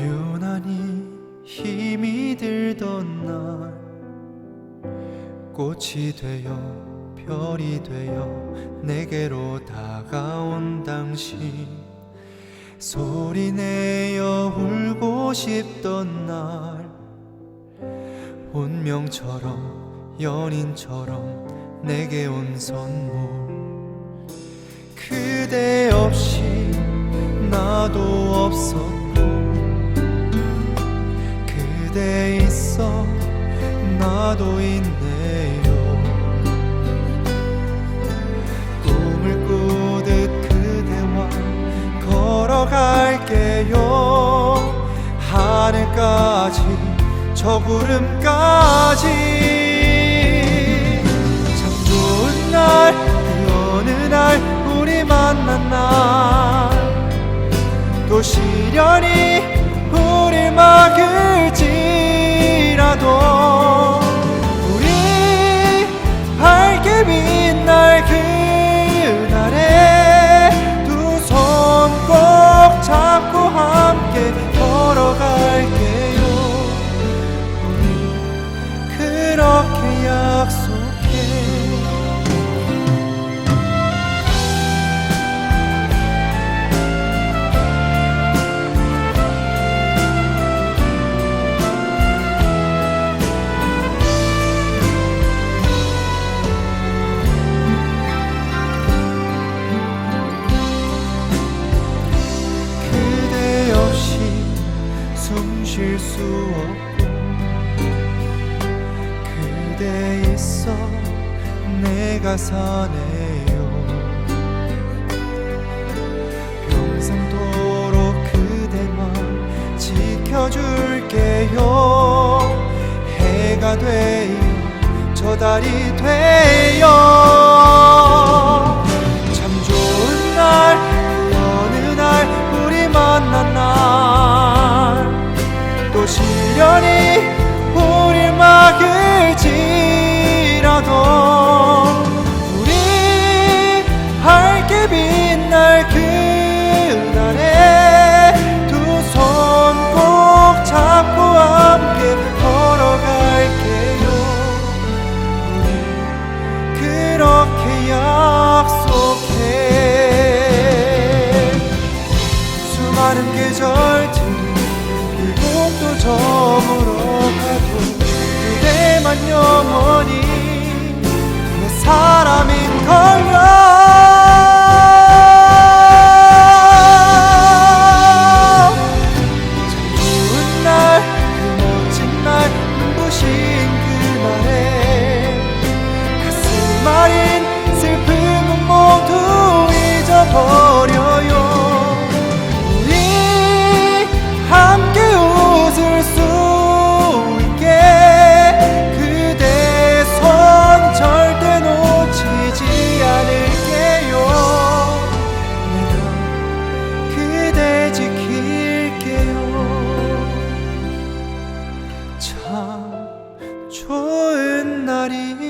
유난히 힘이 들던 날 꽃이 되어 별이 되어 내게로 다가온 당신 소리내어 울고 싶던 날 운명처럼 연인처럼 내게 온 선물. 그대 없이 나도 없었고 그대 있어 나도 있네요. 꿈을 꾸듯 그대와 걸어갈게요. 하늘까지 저 구름까지. 참 좋은 날 그 어느 날 우리 만난 날. 또 시련이 우릴 막을지 수 없고 그대 있어 내가 사네요. 평생도록 그대만 지켜줄게요. 해가 되어 저 달이 되어 영원히 날이